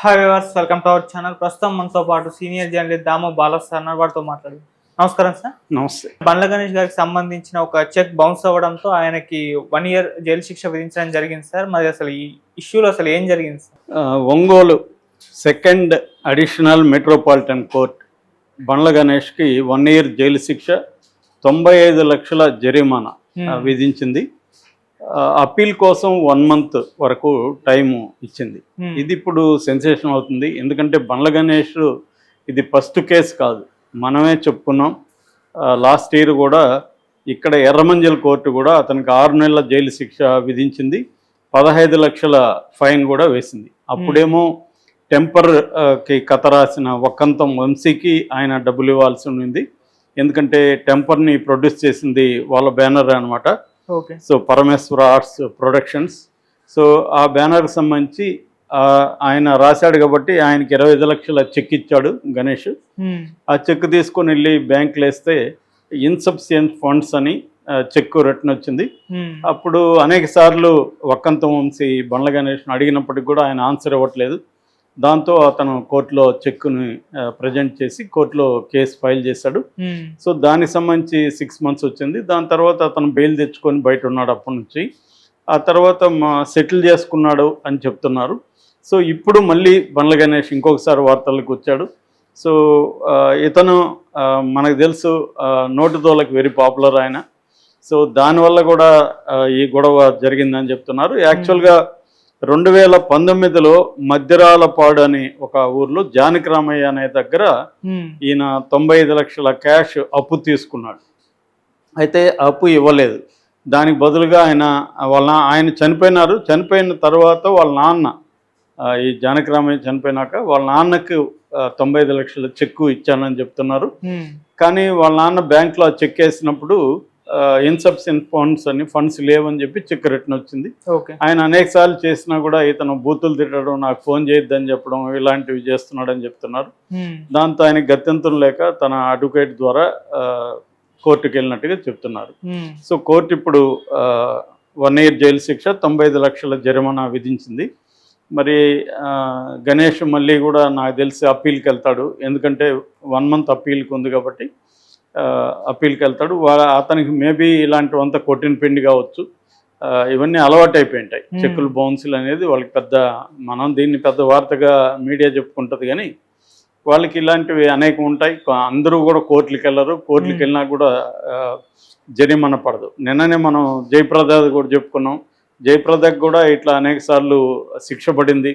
Hi viewers welcome to our channel ప్రస్తుతం మనతో పాటు సీనియర్ జర్నలిస్ట్ దాము బాలసార్ వారితో మాట్లాడు. నమస్కారం సార్ నమస్తే. బండ్ల గణేష్ గారికి సంబంధించిన ఒక చెక్ బౌన్స్ అవ్వడంతో ఆయనకి వన్ ఇయర్ జైలు శిక్ష విధించడం జరిగింది సార్ మరి అసలు ఈ ఇష్యూలో అసలు ఏం జరిగింది sir Ongole second additional metropolitan court Bandla గణేష్కి one year jail శిక్ష తొంభై ఐదు లక్షల జరిమానా Hmm. విధించింది. అప్పీల్ కోసం వన్ మంత్ వరకు టైం ఇచ్చింది. Hmm. ఇది ఇప్పుడు సెన్సేషన్ అవుతుంది. ఎందుకంటే బండ్ల గణేష్ ఇది ఫస్ట్ కేసు కాదు. మనమే చెప్పుకున్నాం. లాస్ట్ ఇయర్ కూడా ఇక్కడ ఎర్రమంజల్ కోర్టు కూడా అతనికి ఆరు నెలల జైలు శిక్ష విధించింది. పదహైదు లక్షల ఫైన్ కూడా వేసింది. అప్పుడేమో టెంపర్ ఆ, కి కథ రాసిన ఒక్కంతం వంశీకి ఆయన డబ్బులు ఇవ్వాల్సి ఉంది ఎందుకంటే టెంపర్ని ప్రొడ్యూస్ చేసింది వాళ్ళ బ్యానర్ అన్నమాట. Okay so Parameswara arts productions. So ఆ బ్యానర్కి సంబంధించి ఆయన రాశాడు కాబట్టి ఆయనకి ఇరవై ఐదు లక్షల చెక్ ఇచ్చాడు గణేష్. ఆ చెక్ తీసుకొని వెళ్ళి బ్యాంకులో వేస్తే ఇన్సఫిషియంట్ ఫండ్స్ అని చెక్ రిటర్న్ వచ్చింది. అప్పుడు అనేక సార్లు వక్కంతం వంశీ బండ్ల గణేష్ను అడిగినప్పటికి కూడా ఆయన ఆన్సర్ ఇవ్వట్లేదు. దాంతో అతను కోర్టులో చెక్కుని ప్రజెంట్ చేసి కోర్టులో కేసు ఫైల్ చేశాడు. Hmm. సో దానికి సంబంధించి సిక్స్ మంత్స్ వచ్చింది. దాని తర్వాత అతను బెయిల్ తెచ్చుకొని బయట ఉన్నాడు అప్పటి నుంచి. ఆ తర్వాత సెటిల్ చేసుకున్నాడు అని చెప్తున్నారు. సో ఇప్పుడు మళ్ళీ బండ్ల గణేష్ ఇంకొకసారి వార్తలకు వచ్చాడు. సో ఇతను మనకు తెలుసు ఆ, నోటి తోలకు వెరీ పాపులర్ ఆయన. సో దానివల్ల కూడా ఈ గొడవ జరిగిందని చెప్తున్నారు. యాక్చువల్గా రెండు వేల పంతొమ్మిదిలో మధ్యరాలపాడు అనే ఒక ఊర్లో జానకి రామయ్య అనే దగ్గర. ఈయన తొంభై ఐదు లక్షల క్యాష్ అప్పు తీసుకున్నాడు అయితే అప్పు ఇవ్వలేదు దానికి బదులుగా ఆయన వాళ్ళ ఆయన చనిపోయినారు చనిపోయిన తర్వాత వాళ్ళ నాన్న ఈ జానకిరామయ్య చనిపోయినాక వాళ్ళ నాన్నకు తొంభై ఐదు లక్షల చెక్కు ఇచ్చానని చెప్తున్నారు. కానీ వాళ్ళ నాన్న బ్యాంక్లో ఆ చెక్ వేసినప్పుడు ఇన్సఫిషియెంట్ ఫండ్స్ అని ఫండ్స్ లేవని చెప్పి చెక్ రిటర్న్ వచ్చింది. ఓకే. ఆయన అనేక సార్లు చేసినా కూడా ఇతను బూతులు తిట్టడం నాకు ఫోన్ చేయొద్దని చెప్పడం ఇలాంటివి చేస్తున్నాడని చెప్తున్నారు. దాంతో ఆయన గత్యంతరం లేక తన అడ్వకేట్ ద్వారా కోర్టుకు వెళ్ళినట్టుగా చెప్తున్నారు. సో కోర్టు ఇప్పుడు వన్ ఇయర్ జైలు శిక్ష తొంభై ఐదు లక్షల జరిమానా విధించింది. మరి గణేష్ మళ్ళీ కూడా నాకు తెలిసి అప్పీల్కి వెళ్తాడు ఎందుకంటే వన్ మంత్ అప్పీల్కి ఉంది కాబట్టి అప్పీల్కి వెళ్తాడు. వాళ్ళ అతనికి మేబీ ఇలాంటివంతా కొట్టిన పిండి కావచ్చు. ఇవన్నీ అలవాటు అయిపోయింటాయి. చెక్కులు బౌన్సులు అనేది వాళ్ళకి పెద్ద మనం దీన్ని పెద్ద వార్తగా మీడియా చెప్పుకుంటుంది కానీ వాళ్ళకి ఇలాంటివి అనేకం ఉంటాయి. అందరూ కూడా కోర్టులకు వెళ్ళరు. కోర్టులకు. వెళ్ళినా కూడా జరిమానా పడదు. నిన్ననే మనం జయప్రదాది కూడా చెప్పుకున్నాం. జయప్రదకు కూడా ఇట్లా అనేక సార్లు శిక్ష పడింది.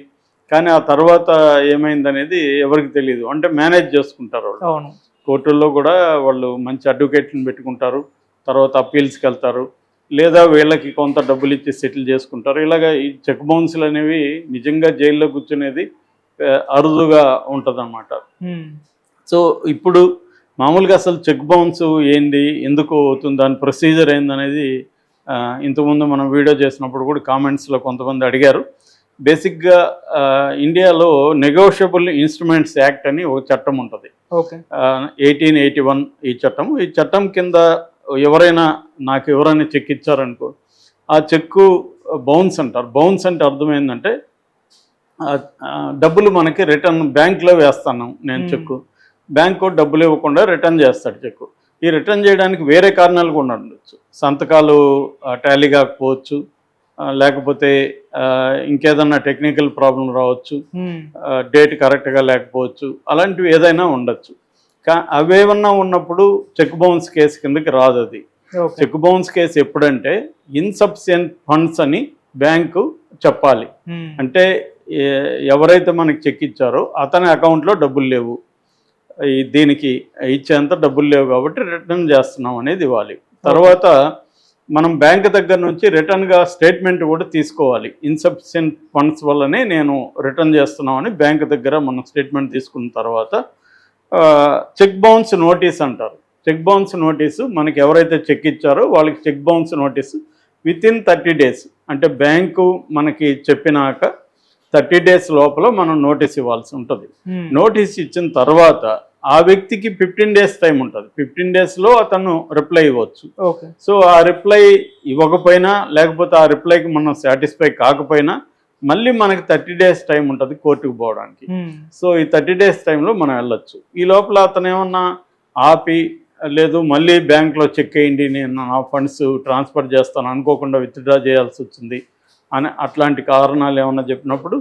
కానీ ఆ తర్వాత ఏమైందనేది ఎవరికి తెలియదు అంటే మేనేజ్ చేసుకుంటారు వాళ్ళు. కోర్టుల్లో కూడా వాళ్ళు మంచి అడ్వకేట్లను పెట్టుకుంటారు తర్వాత అప్పీల్స్కి వెళ్తారు లేదా వీళ్ళకి కొంత డబ్బులు ఇచ్చి సెటిల్ చేసుకుంటారు. ఇలాగ ఈ చెక్ బౌన్స్లు అనేవి నిజంగా జైల్లో కూర్చునేది అరుదుగా ఉంటుందన్నమాట. సో ఇప్పుడు మామూలుగా అసలు చెక్ బౌన్స్ ఏంది ఎందుకు అవుతుంది దాని ప్రొసీజర్ ఏందనేది ఇంతకుముందు మనం వీడియో చేసినప్పుడు కూడా కామెంట్స్లో కొంతమంది అడిగారు. బేసిక్గా ఇండియాలో నెగోషియబుల్ ఇన్స్ట్రుమెంట్స్ యాక్ట్ అని ఒక చట్టం ఉంటుంది. ఎయిటీన్ ఎయిటీ వన్ ఈ చట్టం. ఈ చట్టం కింద ఎవరైనా నాకు ఎవరైనా చెక్ ఇచ్చారనుకో ఆ చెక్కు బౌన్స్ అంటారు. బౌన్స్ అంటే అర్థం ఏంటంటే ఆ, ఆ, డబ్బులు మనకి రిటర్న్ బ్యాంక్లో వేస్తాను నేను. చెక్కు. బ్యాంకు డబ్బులు ఇవ్వకుండా రిటర్న్ చేస్తాడు చెక్కు. ఈ రిటర్న్ చేయడానికి వేరే కారణాలు కూడా ఉండొచ్చు. సంతకాలు టాలీ కాకపోవచ్చు లేకపోతే ఇంకేదన్నా టెక్నికల్ ప్రాబ్లం రావచ్చు. డేట్ కరెక్ట్గా లేకపోవచ్చు అలాంటివి ఏదైనా ఉండొచ్చు. కా అవేమన్నా ఉన్నప్పుడు చెక్ బౌన్స్ కేసు కిందకి రాదు అది. చెక్ బౌన్స్ కేసు ఎప్పుడంటే ఇన్సఫిషియెంట్ ఫండ్స్ అని బ్యాంకు చెప్పాలి. అంటే ఎవరైతే మనకి చెక్ ఇచ్చారో అతని అకౌంట్లో డబ్బులు లేవు. దీనికి ఇచ్చేంత డబ్బులు లేవు కాబట్టి రిటర్న్ చేస్తున్నాం అనేది ఇవ్వాలి. తర్వాత మనం బ్యాంక్ దగ్గర నుంచి రిటర్న్గా స్టేట్మెంట్ కూడా తీసుకోవాలి. ఇన్సఫిషియెంట్ ఫండ్స్ వల్లనే నేను రిటర్న్ చేస్తున్నామని బ్యాంక్ దగ్గర మనం స్టేట్మెంట్ తీసుకున్న తర్వాత చెక్ బౌన్స్ నోటీస్ అంటారు. చెక్ బౌన్స్ నోటీసు మనకి ఎవరైతే చెక్ ఇచ్చారో వాళ్ళకి cheque bounce notice within thirty days అంటే బ్యాంకు మనకి చెప్పినాక థర్టీ డేస్ లోపల మనం నోటీస్ ఇవ్వాల్సి ఉంటుంది. Hmm. నోటీస్ ఇచ్చిన తర్వాత ఆ వ్యక్తికి ఫిఫ్టీన్ డేస్ టైం ఉంటుంది. ఫిఫ్టీన్ డేస్లో అతను రిప్లై ఇవ్వచ్చు. ఓకే. సో ఆ రిప్లై ఇవ్వకపోయినా లేకపోతే ఆ రిప్లైకి మనం సాటిస్ఫై కాకపోయినా మళ్ళీ మనకి థర్టీ డేస్ టైం ఉంటుంది కోర్టుకు పోవడానికి. ఉమ్, సో ఈ థర్టీ డేస్ టైంలో మనం వెళ్ళొచ్చు. ఈ లోపల అతను ఏమన్నా ఆపి లేదు మళ్ళీ బ్యాంక్లో చెక్ వేయండి నేను నా ఫండ్స్ ట్రాన్స్ఫర్ చేస్తాను అనుకోకుండా విత్డ్రా చేయాల్సి వచ్చింది అని అట్లాంటి కారణాలు ఏమన్నా చెప్పినప్పుడు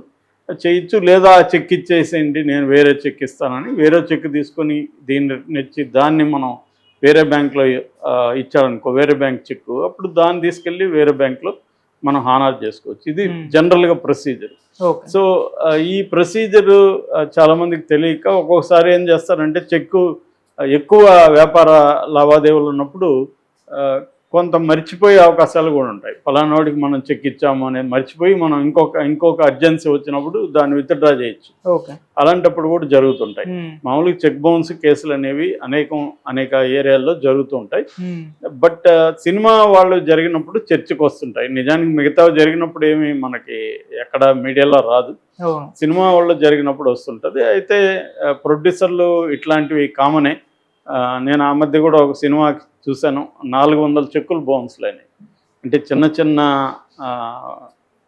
చేయొచ్చు లేదా ఆ చెక్ ఇచ్చేసేయండి నేను వేరే చెక్ ఇస్తానని. వేరే చెక్ తీసుకొని దీన్ని నెచ్చి దాన్ని మనం వేరే బ్యాంక్లో ఇచ్చారనుకో వేరే బ్యాంక్ చెక్. అప్పుడు దాన్ని తీసుకెళ్ళి వేరే బ్యాంక్లో మనం హానార్ చేసుకోవచ్చు. ఇది. జనరల్గా ప్రొసీజర్. సో ఈ ప్రొసీజర్ చాలా మందికి తెలియక ఒక్కొక్కసారి ఏం చేస్తారంటే చెక్కు ఎక్కువ వ్యాపార లావాదేవీలు ఉన్నప్పుడు కొంత మర్చిపోయే అవకాశాలు కూడా ఉంటాయి. ఫలానాడికి మనం చెక్ ఇచ్చాము అనేది మర్చిపోయి మనం ఇంకొక ఇంకొక అర్జెన్సీ వచ్చినప్పుడు దాన్ని విత్డ్రా చేయొచ్చు. ఓకే. అలాంటప్పుడు కూడా జరుగుతుంటాయి. మామూలుగా చెక్ బౌన్స్ కేసులు అనేవి అనేకం అనేక ఏరియాల్లో జరుగుతుంటాయి బట్ సినిమా వాళ్ళు జరిగినప్పుడు చర్చకు వస్తుంటాయి. నిజానికి మిగతా జరిగినప్పుడు ఏమి మనకి ఎక్కడ మీడియాలో రాదు. సినిమా వాళ్ళు జరిగినప్పుడు వస్తుంటుంది. అయితే ప్రొడ్యూసర్లు ఇట్లాంటివి కామనే నేను ఆ మధ్య కూడా ఒక సినిమా చూశాను. నాలుగు వందల చెక్కులు బౌన్స్లైనాయి అంటే చిన్న చిన్న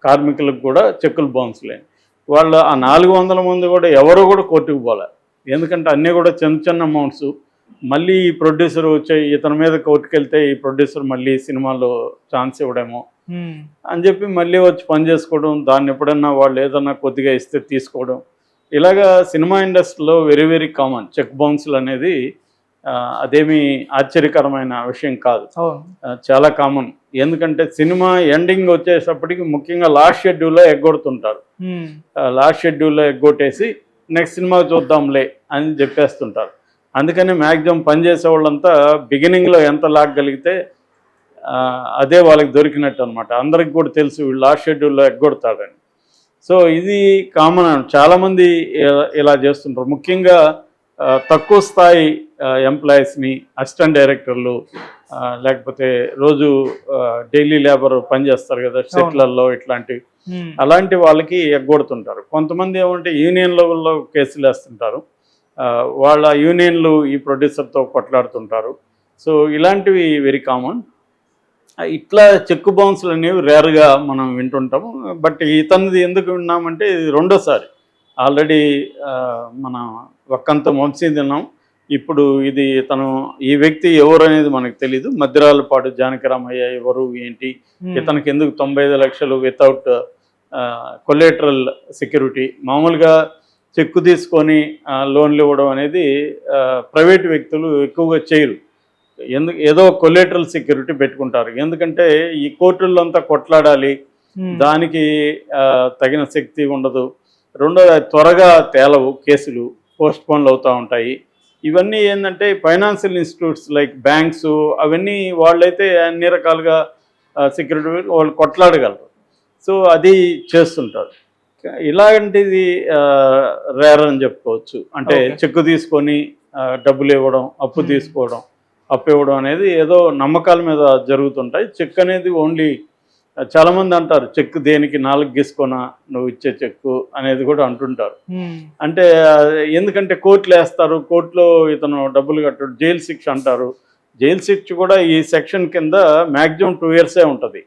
కార్మికులకు కూడా చెక్కులు బౌన్స్లైనాయి వాళ్ళు ఆ నాలుగు వందల మంది కూడా ఎవరు కూడా కోర్టుకు పోలే. ఎందుకంటే అన్నీ కూడా చిన్న చిన్న అమౌంట్స్ మళ్ళీ ఈ ప్రొడ్యూసర్ వచ్చే ఇతని మీద కోర్టుకు వెళ్తే ఈ ప్రొడ్యూసర్ మళ్ళీ సినిమాలో ఛాన్స్ ఇవ్వడేమో అని చెప్పి మళ్ళీ వచ్చి పని చేసుకోవడం దాన్ని ఎప్పుడన్నా వాళ్ళు ఏదన్నా కొద్దిగా ఇస్తే తీసుకోవడం. ఇలాగా సినిమా ఇండస్ట్రీలో వెరీ వెరీ కామన్ చెక్ బౌన్స్లు అనేది అదేమీ ఆశ్చర్యకరమైన విషయం కాదు. చాలా కామన్. ఎందుకంటే సినిమా ఎండింగ్ వచ్చేటప్పటికి ముఖ్యంగా లాస్ట్ షెడ్యూల్లో ఎగ్గొడుతుంటారు. లాస్ట్ షెడ్యూల్లో ఎగ్గొట్టేసి నెక్స్ట్ సినిమా చూద్దాంలే అని చెప్పేస్తుంటారు. అందుకని మ్యాక్సిమం పనిచేసే వాళ్ళంతా బిగినింగ్లో ఎంత లాగగలిగితే అదే వాళ్ళకి దొరికినట్టు అనమాట అందరికి కూడా తెలుసు వీళ్ళు లాస్ట్ షెడ్యూల్లో ఎగ్గొడతాడని సో ఇది కామన్. చాలామంది ఇలా- ఇలా చేస్తుంటారు. ముఖ్యంగా తక్కువ స్థాయి ఎంప్లాయీస్ని అసిస్టెంట్ డైరెక్టర్లు లేకపోతే రోజు డైలీ లేబర్ పనిచేస్తారు కదా సెట్లల్లో ఇట్లాంటివి. అలాంటి వాళ్ళకి ఎగ్గొడుతుంటారు. కొంతమంది ఏమంటే యూనియన్ లెవెల్లో కేసులు వేస్తుంటారు. వాళ్ళ యూనియన్లు ఈ ప్రొడ్యూసర్తో కొట్లాడుతుంటారు. సో ఇలాంటివి వెరీ కామన్ ఇట్లా చెక్ బౌన్స్లు అనేవి రేర్గా మనం వింటుంటాము. బట్ ఇతనిది ఎందుకు విన్నామంటే ఇది రెండోసారి. ఆల్రెడీ మన ఒక్కంత వంశీ తిన్నాం. ఇప్పుడు ఇది తను ఈ వ్యక్తి ఎవరు అనేది మనకు తెలీదు. మధ్యరాలపాడు జానకిరామయ్య ఎవరు ఏంటి? ఇతనికి ఎందుకు తొంభై ఐదు లక్షలు వితౌట్ కొలేటరల్ సెక్యూరిటీ మామూలుగా చెక్కు తీసుకొని లోన్లు ఇవ్వడం అనేది ప్రైవేట్ వ్యక్తులు ఎక్కువగా చేయరు. ఎందుకు ఏదో కొలేటరల్ సెక్యూరిటీ పెట్టుకుంటారు. ఎందుకంటే ఈ కోర్టుల్లో అంతా కొట్లాడాలి దానికి తగిన శక్తి ఉండదు. రెండోది త్వరగా తేలవు కేసులు పోస్ట్ పోన్లు అవుతూ ఉంటాయి. ఇవన్నీ ఏంటంటే ఫైనాన్షియల్ ఇన్స్టిట్యూట్స్ లైక్ బ్యాంక్స్ అవన్నీ వాళ్ళైతే అన్ని రకాలుగా సెక్యూరిటీ వాళ్ళు కొట్లాడగలరు. సో అది చేస్తుంటారు. ఇలాంటిది రేర్ అని చెప్పుకోవచ్చు. అంటే. చెక్కు తీసుకొని డబ్బులు ఇవ్వడం అప్పు. తీసుకోవడం అప్పు ఇవ్వడం అనేది ఏదో నమ్మకాల మీద జరుగుతుంటాయి. చెక్ అనేది ఓన్లీ చాలా మంది అంటారు చెక్ దేనికి నాలుగు గీసుకొనా నువ్వు ఇచ్చే చెక్కు అనేది కూడా అంటుంటారు. అంటే ఎందుకంటే కోర్టులు వేస్తారు కోర్టులో ఇతను డబ్బులు కట్టడు జైలు శిక్ష అంటారు. జైలు శిక్ష కూడా ఈ సెక్షన్ కింద మ్యాక్సిమం టూ ఇయర్సే ఉంటుంది.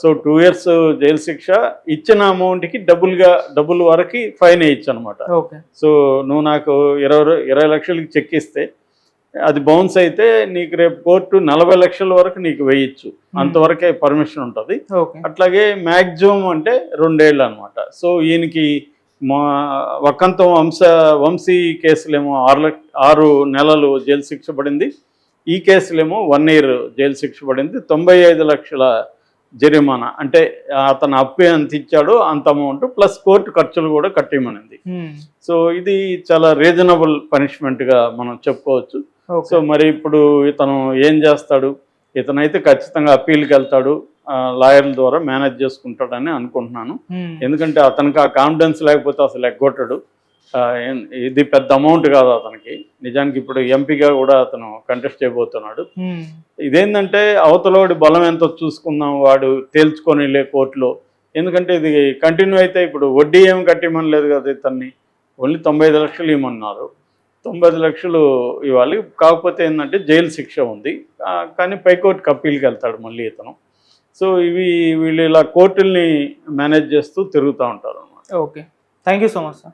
సో టూ ఇయర్స్ జైలు శిక్ష ఇచ్చిన అమౌంట్కి డబ్బులుగా డబ్బుల వరకు ఫైన్ వేయచ్చు అనమాట ఓకే. సో నువ్వు నాకు ఇరవై ఇరవై లక్షలకి చెక్ ఇస్తే అది బౌన్స్ అయితే నీకు రేపు కోర్టు నలభై లక్షల వరకు నీకు వేయచ్చు. అంతవరకే పర్మిషన్ ఉంటుంది. అట్లాగే మ్యాక్సిమం అంటే రెండేళ్ళు అనమాట సో ఈయనకి మా వక్కంతం వంశ వంశీ కేసులేమో ఆరు లక్ష ఆరు నెలలు జైలు శిక్ష పడింది. ఈ కేసులేమో వన్ ఇయర్ జైలు శిక్ష పడింది. తొంభై ఐదు లక్షల జరిమానా. అంటే అతను అప్పు ఎంత ఇచ్చాడో అంత అమౌంట్ ప్లస్ కోర్టు ఖర్చులు కూడా కట్టేయమనింది. సో ఇది చాలా రీజనబుల్ పనిష్మెంట్గా మనం చెప్పుకోవచ్చు. సో మరి ఇప్పుడు ఇతను ఏం చేస్తాడు? ఇతనైతే ఖచ్చితంగా అప్పీల్కి వెళ్తాడు. లాయర్ల ద్వారా మేనేజ్ చేసుకుంటాడని అనుకుంటున్నాను. ఎందుకంటే అతనికి ఆ కాన్ఫిడెన్స్ లేకపోతే అసలు ఎగ్గొట్టడు. ఇది పెద్ద అమౌంట్ కాదు అతనికి. నిజానికి ఇప్పుడు ఎంపీగా కూడా అతను కంటెస్ట్ చేయబోతున్నాడు. ఇదేంటంటే అవతలోడి బలం ఎంతో చూసుకుందాం వాడు తేల్చుకొని లే కోర్టులో. ఎందుకంటే ఇది కంటిన్యూ అయితే ఇప్పుడు వడ్డీ ఏం కట్టిమని లేదు కదా ఇతన్ని. ఓన్లీ తొంభై ఐదు లక్షలు ఇవ్వమన్నారు. తొంభై లక్షలు ఇవ్వాలి. కాకపోతే ఏంటంటే జైలు శిక్ష ఉంది. కానీ పైకోర్టుకి అప్పీల్కి వెళ్తాడు మళ్ళీ ఇతను. సో ఇవి వీళ్ళు ఇలా కోర్టుల్ని మేనేజ్ చేస్తూ తిరుగుతూ ఉంటారు okay. Thank you so much sir.